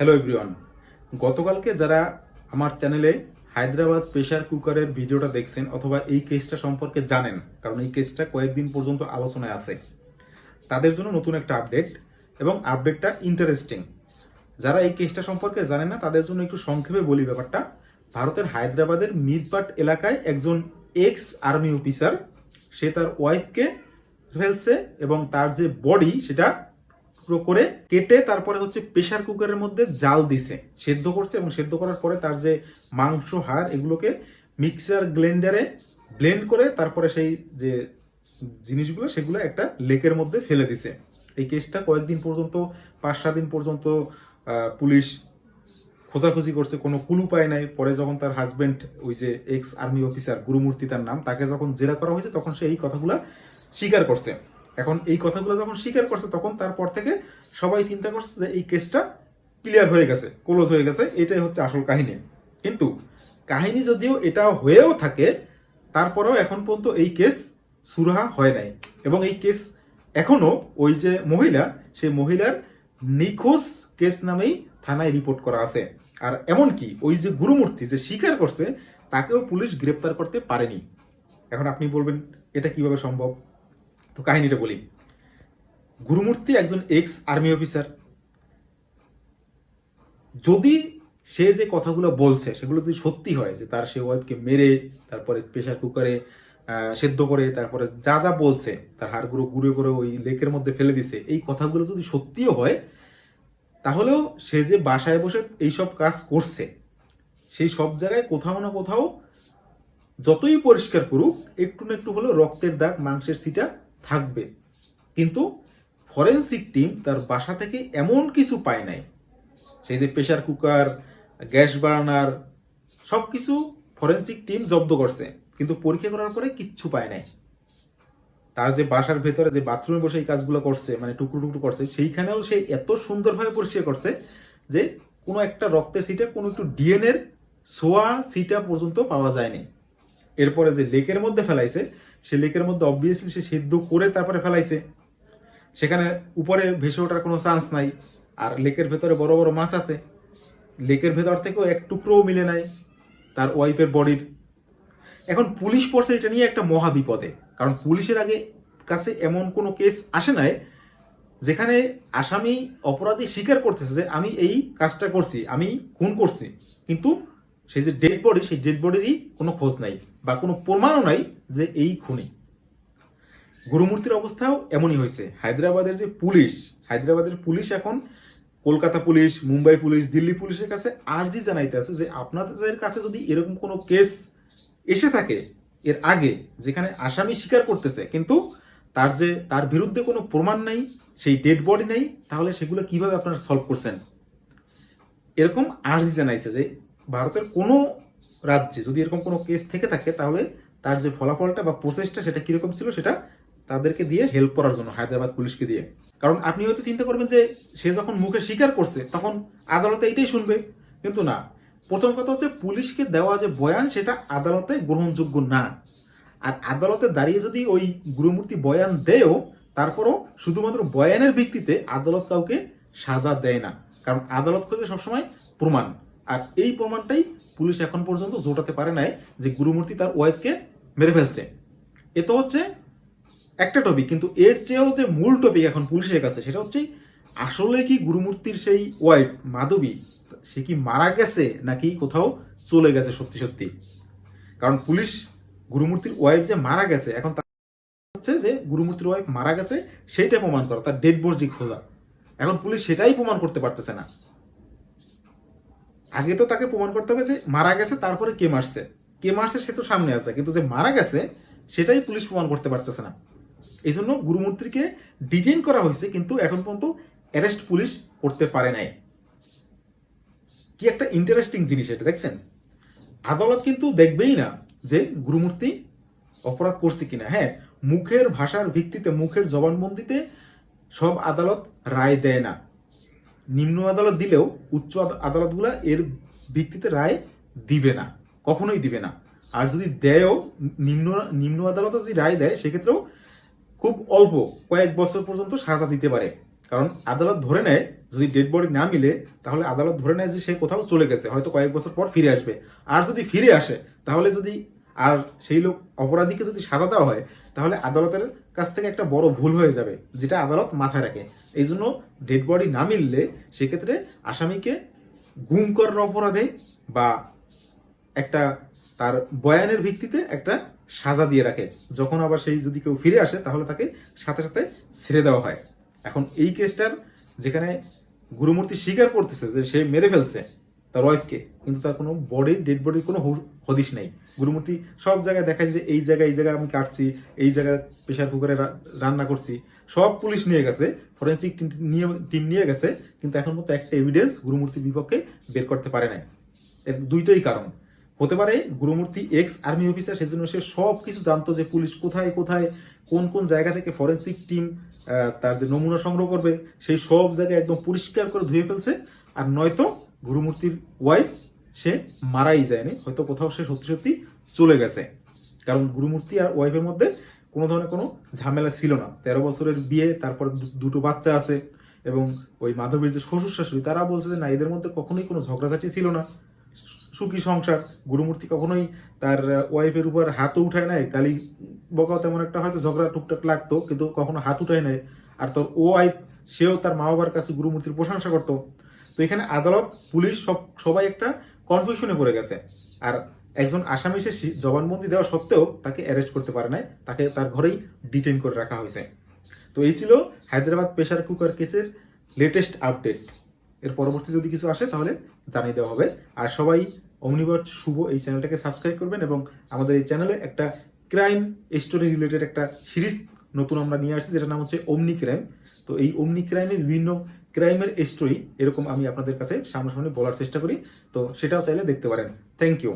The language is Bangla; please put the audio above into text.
হ্যালো এভরিওয়ান গতকালকে যারা আমার চ্যানেলে হায়দ্রাবাদ প্রেশার কুকারের ভিডিওটা দেখছেন অথবা এই কেসটা সম্পর্কে জানেন, কারণ এই কেসটা কয়েকদিন পর্যন্ত আলোচনায় আছে, তাদের জন্য নতুন একটা আপডেট এবং আপডেটটা ইন্টারেস্টিং যারা এই কেসটা সম্পর্কে জানেন না, তাদের জন্য একটু সংক্ষেপে বলি ব্যাপারটা। ভারতের হায়দ্রাবাদের মিরপাট এলাকায় একজন এক্স আর্মি অফিসার সে তার ওয়াইফকে ফেলছে এবং তার যে বডি সেটা টুকরো করে কেটে তারপরে হচ্ছে প্রেশার কুকারের মধ্যে জাল দিছে, সেদ্ধ করছে এবং সেদ্ধ করার পরে তার যে মাংস, হাড় এগুলোকে মিক্সার ব্লেন্ডারে ব্লেন্ড করে তারপরে সেই যে জিনিসগুলো সেগুলো একটা লেকের মধ্যে ফেলে দিছে। এই কেসটা কয়েকদিন পর্যন্ত, পাঁচ সাত দিন পর্যন্ত পুলিশ খোঁজাখুঁজি করছে, কোনো কুলু পায় নাই। পরে যখন তার হাজবেন্ড ওই যে এক্স আর্মি অফিসার গুরুমূর্তি তার নাম, তাকে যখন জেরা করা হয়েছে, তখন সে এই কথাগুলো স্বীকার করছে। এখন এই কথাগুলো যখন স্বীকার করছে, তখন তারপর থেকে সবাই চিন্তা করছে যে এই কেসটা ক্লিয়ার হয়ে গেছে ক্লোজ হয়ে গেছে। এটাই হচ্ছে আসল কাহিনী। কিন্তু কাহিনী যদিও এটা হয়েও থাকে, তারপরেও এখন পর্যন্ত এই কেস সুরাহা হয় নাই। এবং এই কেস এখনও ওই যে মহিলা, সেই মহিলার নিখোঁজ কেস নামেই থানায় রিপোর্ট করা আছে। আর এমনকি ওই যে গুরুমূর্তি যে স্বীকার করছে, তাকেও পুলিশ গ্রেপ্তার করতে পারেনি। এখন আপনি বলবেন, এটা কীভাবে সম্ভব? তো কাহিনীটা বলি। গুরুমূর্তি একজন এক্স আর্মি অফিসার যদি সে যে কথাগুলো বলছে, সেগুলো যদি সত্যি হয় যে তার সে ওয়াইফকে মেরে, তারপরে প্রেশার কুকারে সেদ্ধ করে, তারপরে যা যা বলছে, তার হাড়গুলো গুঁড়ো করে ওই লেকের মধ্যে ফেলে দিছে, এই কথাগুলো যদি সত্যিও হয়, তাহলেও সে যে বাসায় বসে এইসব কাজ করছে, সেই সব জায়গায় কোথাও না কোথাও যতই পরিষ্কার করুক, একটু না একটু হলেও রক্তের দাগ, মাংসের সিটা থাকবে। কিন্তু ফরেন্সিক টিম তার বাসা থেকে এমন কিছু পায় নাই। সেই যে প্রেশার কুকার গ্যাস বার্নার সব কিছু ফরেন্সিক টিম জব্দ করছে। কিন্তু পরীক্ষা করার পরে কিচ্ছু পায় নাই। তার যে বাসার ভেতরে যে বাথরুমে বসে এই কাজগুলো করছে মানে টুকরো টুকরো করছে, সেইখানেও সে এত সুন্দরভাবে পরিষ্কার করছে যে কোনো একটা রক্তের সিটে কোনো একটু ডিএনএর সোয়া সিটা পর্যন্ত পাওয়া যায়নি। এরপরে যে লেকের মধ্যে ফেলাইছে সে লেকের মধ্যে অবভিয়াসলি সে সেদ্ধ করে তারপরে ফেলাইছে। সেখানে উপরে ভেসে ওঠার কোনো চান্স নাই। আর লেকের ভেতরে বড় বড় মাছ আছে। লেকের ভেতর থেকেও এক টুকরোও মিলে নাই তার ওয়াইফের বডির। এখন পুলিশ পড়ছে এটা নিয়ে একটা মহা বিপদে। কারণ পুলিশের আগে কাছে এমন কোনো কেস আসে নাই, যেখানে আসামি অপরাধী স্বীকার করতেছে যে আমি এই কাজটা করছি, আমি খুন করছি। কিন্তু সেই যে ডেড বডি সেই ডেড বডিরই কোনো খোঁজ নাই বা কোনো প্রমাণও নাই যে এই খুনি। গুরুমূর্তির অবস্থাও এমনই হয়েছে। হায়দ্রাবাদের যে পুলিশ, হায়দ্রাবাদের পুলিশ এখন কলকাতা পুলিশ, মুম্বাই পুলিশ, দিল্লি পুলিশের কাছে আর্জি জানাইতে আছে যে আপনাদের কাছে যদি এরকম কোনো কেস এসে থাকে এর আগে, যেখানে আসামি স্বীকার করতেছে, কিন্তু তার যে, তার বিরুদ্ধে কোনো প্রমাণ নাই, সেই ডেড বডি নাই, তাহলে সেগুলো কীভাবে আপনারা সলভ করছেন? এরকম আর্জি জানাইছে যে ভারতের কোনো রাজ্যে যদি এরকম কোনো কেস থেকে থাকে, তাহলে তার যে ফলাফলটা বা প্রসেসটা সেটা কীরকম ছিল সেটা তাদেরকে দিয়ে হেল্প করার জন্য, হায়দ্রাবাদ পুলিশকে দিয়ে। কারণ আপনি হয়তো চিন্তা করবেন যে, সে যখন মুখে স্বীকার করছে, তখন আদালতে এটাই শুনবে। কিন্তু না। প্রথম কথা হচ্ছে, পুলিশকে দেওয়া যে বয়ান, সেটা আদালতে গ্রহণযোগ্য না। আর আদালতে দাঁড়িয়ে যদি ওই গুরুমূর্তি বয়ান দেয়ও, তারপরও শুধুমাত্র বয়ানের ভিত্তিতে আদালত কাউকে সাজা দেয় না। কারণ আদালত খোঁজে সবসময় প্রমাণ। আর এই প্রমাণটাই পুলিশ এখন পর্যন্ত জোটাতে পারে নাই যে গুরুমূর্তি তার ওয়াইফকে মেরে ফেলছে। এ তো হচ্ছে একটা টপিক কিন্তু এর চেয়েও যে মূল টপিক এখন পুলিশের কাছে, সেটা হচ্ছে আসলে কি গুরুমূর্তির সেই ওয়াইফ মাধবী, সে কি মারা গেছে নাকি কোথাও চলে গেছে সত্যি সত্যি? কারণ পুলিশ গুরুমূর্তির ওয়াইফ যে মারা গেছে, এখন তার হচ্ছে যে গুরুমূর্তির ওয়াইফ মারা গেছে সেইটা প্রমাণ করা, তার ডেড বডি খোঁজা। এখন পুলিশ সেটাই প্রমাণ করতে পারতেছে না। আগে তো তাকে প্রমাণ করতে হবে যে মারা গেছে, তারপরে কে মারছে। কে মারছে সে তো সামনে আছে, কিন্তু যে মারা গেছে, সেটাই পুলিশ প্রমাণ করতে পারতেছে না। এই জন্য গুরুমূর্তিকে ডিটেইন করা হয়েছে, কিন্তু এখন পর্যন্ত অ্যারেস্ট পুলিশ করতে পারে নাই। কি একটা ইন্টারেস্টিং জিনিস এটা, দেখছেন? আদালত কিন্তু দেখবেই না যে গুরুমূর্তি অপরাধ করছে কিনা। হ্যাঁ মুখের ভাষার ভিত্তিতে, মুখের জবানবন্দিতে সব আদালত রায় দেয় না। নিম্ন আদালত দিলেও উচ্চ আদ- আদালতগুলা এর ভিত্তিতে রায় দিবে না, কখনোই দিবে না। আর যদি দেয়ও, নিম্ন নিম্ন আদালত যদি রায় দেয়, সেক্ষেত্রেও খুব অল্প কয়েক বছর পর্যন্ত সাজা দিতে পারে। কারণ আদালত ধরে নেয়, যদি ডেড বডি না মিলে, তাহলে আদালত ধরে নেয় যে সে কোথাও চলে গেছে, হয়তো কয়েক বছর পর ফিরে আসবে। আর যদি ফিরে আসে, তাহলে যদি, আর সেই লোক অপরাধীকে যদি সাজা দেওয়া হয়, তাহলে আদালতের কাছ থেকে একটা বড় ভুল হয়ে যাবে, যেটা আদালত মাথায় রাখে। এই জন্য ডেড বডি না মিললে সেক্ষেত্রে আসামিকে গুম করার অপরাধে বা একটা তার বয়ানের ভিত্তিতে একটা সাজা দিয়ে রাখে। যখন আবার সেই যদি কেউ ফিরে আসে, তাহলে তাকে সাথে সাথে ছেড়ে দেওয়া হয়। এখন এই কেসটার যেখানে গুরুমূর্তি স্বীকার করতেছে যে সে মেরে ফেলছে তার ওয়াইফকে কিন্তু তার কোনো বডি ডেড বডির কোনো হদিশ নেই। গুরুমূর্তি সব জায়গায় দেখায় যে এই জায়গায় এই জায়গায় আমি কাটছি, এই জায়গায় প্রেশার কুকারে রান্না করছি। সব পুলিশ নিয়ে গেছে ফরেন্সিক টিম নিয়ে গেছে, কিন্তু এখন মতো একটা এভিডেন্স গুরুমূর্তির বিপক্ষে বের করতে পারে নাই। এর দুইটাই কারণ। হতে পারে গুরুমূর্তি এক্স আর্মি অফিসার সেজন্য সে সব কিছু জানতো যে পুলিশ কোথায় কোথায়, কোন কোন জায়গা থেকে ফরেন্সিক টিম তার যে নমুনা সংগ্রহ করবে, সেই সব জায়গায় একদম পরিষ্কার করে ধুয়ে ফেলছে। আর নয়তো গুরুমূর্তির ওয়াইফ সে মারাই যায়নি, হয়তো কোথাও সে সত্যি সত্যি চলে গেছে। কারণ গুরুমূর্তি আর ওয়াইফের মধ্যে কোনো ধরনের কোনো ঝামেলা ছিল না। তেরো বছরের বিয়ে, তারপর দুটো বাচ্চা আছে, এবং ওই মাধবীর যে শ্বশুর শাশুড়ি, তারা বলছে যে না, এদের মধ্যে কখনোই কোনো ঝগড়াঝাটি ছিল না। সুখী সংসার। গুরুমূর্তি কখনোই তার ওয়াইফের উপর হাতও উঠায় নাই। গালি বকাও তেমন একটা হয়তো ঝগড়া টুকটাক লাগতো, কিন্তু কখনো হাত উঠায় নাই। আর তোর ও ওয়াইফ সেও তার মা বাবার কাছে গুরুমূর্তির প্রশংসা করতো। তো এখানে আদালত, পুলিশ সব, সবাই একটা কনফিউশনে পড়ে গেছে। আর একজন আসামি সে জবানবন্দি দেওয়া সত্ত্বেও তাকে অ্যারেস্ট করতে পারে নাই। তাকে তার ঘরেই ডিটেইন করে রাখা হয়েছে। তো এই ছিল হায়দ্রাবাদ প্রেশার কুকার কেসের লেটেস্ট আপডেট এর পরবর্তী যদি কিছু আসে, তাহলে জানিয়ে দেওয়া হবে। আর সবাই অমনিবর শুভ এই চ্যানেলটাকে সাবস্ক্রাইব করবেন এবং আমাদের এই চ্যানেলে একটা ক্রাইম স্টোরি রিলেটেড একটা সিরিজ নতুন আমরা নিয়ে আসছি যেটা নাম হচ্ছে অমনি ক্রাইম তো এই অমনি ক্রাইমের বিভিন্ন ক্রাইমের স্টোরি এরকম আমি আপনাদের কাছে সামনাসামনি বলার চেষ্টা করি। তো সেটাও চাইলে দেখতে পারেন। Thank you